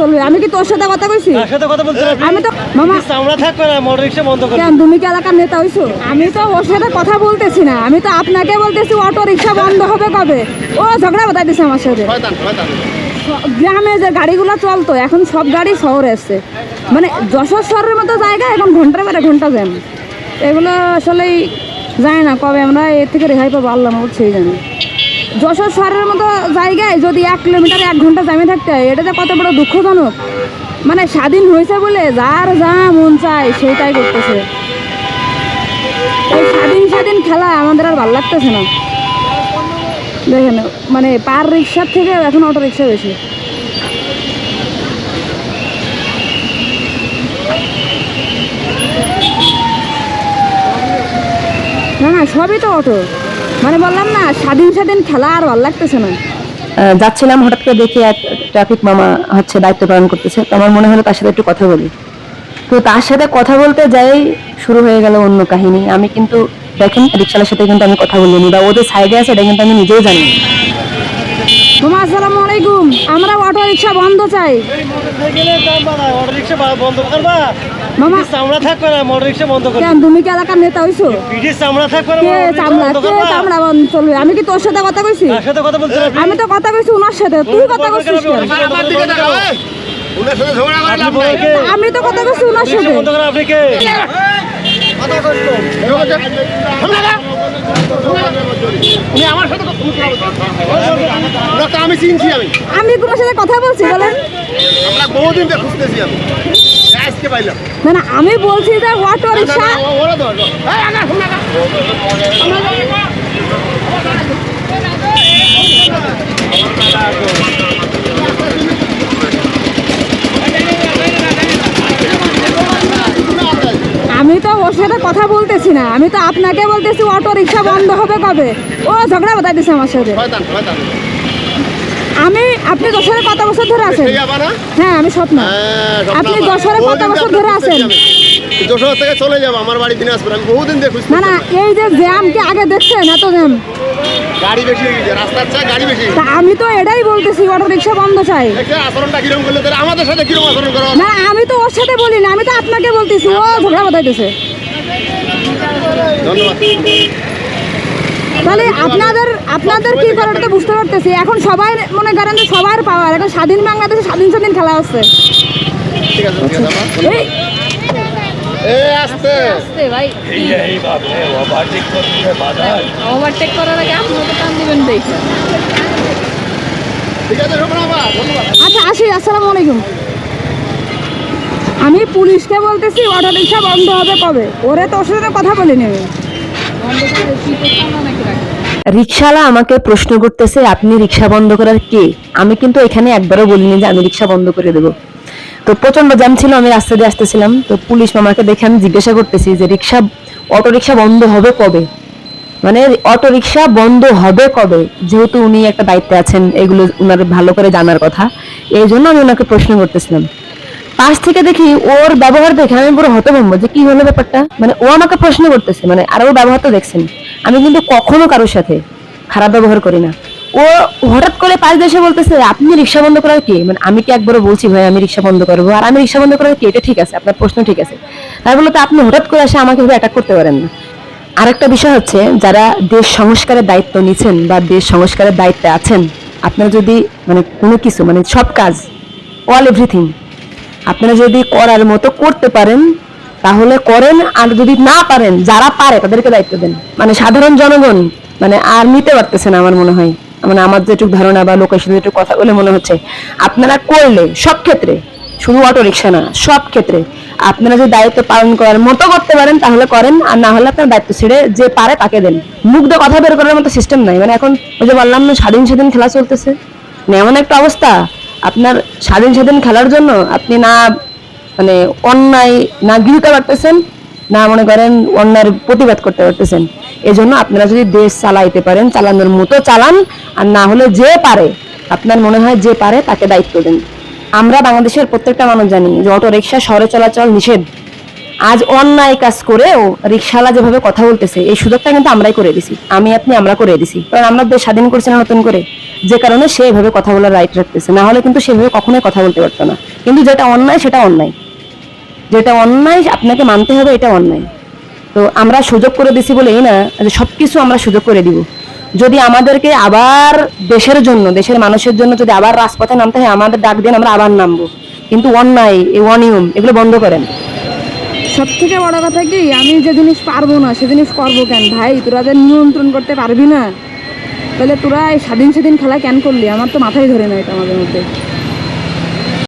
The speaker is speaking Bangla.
চলবে আমি কি তোর সাথে কথা কইছি? তার সাথে কথা বলতে আমি তো মামা আমরা থাকবে না মোটর রিক্সা বন্ধ করে। কেন তুমি কি এলাকার নেতা হইছো? আমি তো ওর সাথে কথা বলতেছি না। আমি তো আপনাকে বলতেছি অটো রিক্সা বন্ধ হবে কবে? ও ঝগড়া বাতাই দিছে আমার সাথে। গ্রামে যে গাড়িগুলো চলতো এখন সব গাড়ি শহরে এসছে মানে যশোর শহরের মতো জায়গা এখন ঘণ্টার পরে ঘণ্টা জ্যাম। এগুলো আসলেই যায় না কবে আমরা এর থেকে রেহাই পাবো আল্লাহ সেই জানি। যশোর শহরের মতো জায়গায় যদি এক কিলোমিটার এক ঘণ্টা জামে থাকতে হয়, এটা যে কত বড় দুঃখজনক। মানে স্বাধীন হয়েছে বলে যার যা মন চায় সেটাই করতেছে। স্বাধীন স্বাধীন খেলা আমাদের আর ভালো লাগতেছে না। দেখেন মানে পার রিক্সার থেকে এখন অটো রিক্সা বেশি। না না, সবই তো অটো। মানে বললাম না, স্বাধীন স্বাধীন খেলা আর ভালো লাগতেছে না। যাচ্ছিলাম, হঠাৎ করে দেখি এক ট্রাফিক মামা হচ্ছে দায়িত্ব পালন করতেছে। তো আমার মনে হলো তার সাথে একটু কথা বলি। তো তার সাথে কথা বলতে যাই, শুরু হয়ে গেল অন্য কাহিনী। আমি কিন্তু দেখেন রিক্সালার সাথে কিন্তু আমি কথা বলিনি, বা ওদের সাইডে আছে, এটা কিন্তু আমি নিজেও জানি আসসালামু আলাইকুম। আমরা অটো রিক্সা বন্ধ চাই। মোটর রিক্সা বন্ধ করবা? মামা চামড়া থাকবে না মোটর রিক্সা বন্ধ করবে। কেন তুমি কি এলাকার নেতা হইছো? পিঠের চামড়া থাকবে না কে চামড়া বন্ধ কে চামড়া বন্ধ চলবে? আমি কি তোর সাথে কথা কইছি? তার সাথে কথা বলতে আমি তো কথা কইছি উনার সাথে। তুই কথা কইছিস কেন? আমার দিকে ওনার সাথে ঝগড়া করে লাভ নাই আমি তো কথা কইছি উনার সাথে। বন্ধ করে আপনি কে? কথা কইলো উনি আমার সাথে আমি চিনছি আমি। আমি তোমার সাথে কথা বলছি বলেন। আমরা বহুদিন থেকে খুঁজতেছি আমি। আজকে পাইলাম। না না আমি বলছি যে অটো রিক্সা ওরা সাথে কথা বলতেছি না। আমি তো আপনাকে বলতেছি অটো রিক্সা বন্ধ হবে কবে? ও ঝগড়া বাতাই দিছে আমার সাথে। আমি আপনি যশোরে কত বছর ধরে আছেন? হ্যাঁ আমি স্বপ্ন। হ্যাঁ, আপনি। যশোরে কত বছর ধরে আছেন? আমি। যশোর থেকে চলে যাব আমার বাড়ি দিনাজপুর। আমি বহুদিন দিয়ে না না এই যে জ্যাম কি আগে দেখছেন এত জ্যাম? গাড়ি বেশি হয়ে গেছে রাস্তার চেয়ে গাড়ি বেশি তা আমি তো এটাই বলতেছি অটো রিক্সা বন্ধ চাই। আচরণটা কীরকম করলে আমাদের সাথে কীরকম আচরণ করা না আমি তো ওর সাথে বলি না আমি তো আপনাকে বলতেছি ও ঝগড়া বাতাইতেছে তাহলে আপনাদের আপনাদের কি করে ওটা তো বুঝতে পারতেছি? এখন সবাই মনে করেন যে সবার পাওয়ার এখন স্বাধীন বাংলাদেশে স্বাধীন স্বাধীন খেলা হচ্ছে। ঠিক আছে ঠিক আছে আপা। এই এই আসতে। ভাই। ওভারটেক করার আগে টান দিবেন দেখি। আচ্ছা আসি আসসালামু আলাইকুম। আমি পুলিশকে বলতেছি, অটো রিক্সা বন্ধ হবে কবে? ওরে তোর সাথে কথা বলিনি আমি রিক্সাওয়ালা আমাকে প্রশ্ন করতেছে, আপনি রিক্সা বন্ধ করার কে? আমি কিন্তু এখানে একবারও বলিনি যে আমি রিক্সা বন্ধ করে দেবো। তো প্রচণ্ড জ্যাম ছিল, আমি রাস্তা দিয়ে আসতেছিলাম। তো পুলিশ মামাকে দেখে আমি জিজ্ঞাসা করতেছি যে, রিক্সা, অটো রিক্সা বন্ধ হবে কবে? মানে অটো রিক্সা বন্ধ হবে কবে? যেহেতু উনি একটা দায়িত্বে আছেন, এগুলো উনার ভালো করে জানার কথা। এই জন্য আমি ওনাকে প্রশ্ন করতেছিলাম। পাশ থেকে দেখি ওর ব্যবহার দেখে আমি পুরো হতভম্ব যে কি হলো ব্যাপারটা। মানে ও আমাকে প্রশ্ন করতেছে মানে আর ওর ব্যবহার তো দেখছেন। আমি কিন্তু কখনো কারোর সাথে খারাপ ব্যবহার করি না। ও হঠাৎ করে পাশ দেশে বলতেছে, আপনি রিক্সা বন্ধ করার কে? মানে আমি কি একবারও বলছি, ভাই, আমি রিক্সা বন্ধ করব? আর আমি রিক্সা বন্ধ করার কে? এটা ঠিক আছে, আপনার প্রশ্ন ঠিক আছে। তাই বলে তো আপনি হঠাৎ করে এসে আমাকে অ্যাটাক করতে পারেন না। আরেকটা বিষয় হচ্ছে, যারা দেশ সংস্কারের দায়িত্ব নিছেন বা দেশ সংস্কারের দায়িত্বে আছেন, আপনারা যদি মানে কোনো কিছু মানে সব কাজ অল এভরিথিং আপনারা যদি করার মতো করতে পারেন, তাহলে করেন আর যদি না পারেন, যারা পারে তাদেরকে দায়িত্ব দেন। মানে সাধারণ জনগণ মানে আর নিতে পারতেছে না আমার মনে হয়। মানে আমার যেটুকু ধারণা বা লোকের সাথে কথা বলে মনে হচ্ছে, আপনারা করলে সব ক্ষেত্রে, শুধু অটো রিক্সা না, সব ক্ষেত্রে আপনারা যদি দায়িত্ব পালন করার মতো করতে পারেন, তাহলে করেন, আর না হলে আপনার দায়িত্ব ছেড়ে যে পারে তাকে দেন। দিয়ে কথা বের করার মতো সিস্টেম নাই। মানে এখন ওই যে বললাম না, স্বাধীন স্বাধীন খেলা চলতেছে। মানে এমন একটা অবস্থা আপনার স্বাধীন স্বাধীন খেলার জন্য আপনি না মানে অন্যায়, না গৃহীত পারতেছেন, না মনে করেন অন্যায়ের প্রতিবাদ করতে পারতেছেন। এজন্য আপনারা যদি দেশ চালাইতে পারেন, চালানোর মতো চালান, আর না হলে যে পারে, আপনার মনে হয় যে পারে তাকে দায়িত্ব দেন। আমরা বাংলাদেশের প্রত্যেকটা মানুষ জানি যে অটো রিক্সা শহরে চলাচল নিষেধ। আজ অন্যায় কাজ করেও রিক্সাওয়ালা যেভাবে কথা বলতেছে, এই সুযোগটা কিন্তু আমরাই করে দিছি। আমি, আপনি, আমরা করে দিছি। কারণ আমরা দেশ স্বাধীন করছি না নতুন করে। যে কারণে সে এভাবে কথা বলার রাইট রাখতেছে। না হলে কিন্তু সেভাবে কখনোই কথা বলতে পারতো না। কিন্তু যেটা অন্যায়, সেটা অন্যায়। যেটা অন্যায়, আপনাকে মানতে হবে, এটা অন্যায়। তো আমরা সুযোগ করে দিছি বলে এই না, যে সবকিছু আমরা সুযোগ করে দিব। যদি আমাদেরকে আবার দেশের জন্য, দেশের মানুষের জন্য যদি আবার রাজপথে নামতে হয়, আমাদের ডাক দেন আমরা আবার নামবো। কিন্তু অন্যায়, এই অনিয়ম, এগুলো বন্ধ করেন। সব থেকে বড় কথা কি, আমি যে জিনিস পারব না, সে জিনিস করব কেন? ভাই, তোরা নিয়ন্ত্রণ করতে পারবি না তাহলে তোরা স্বাধীন স্বাধীন খেলা কেন করলি? আমার তো মাথায় ধরে না এটা আমাদের মধ্যে।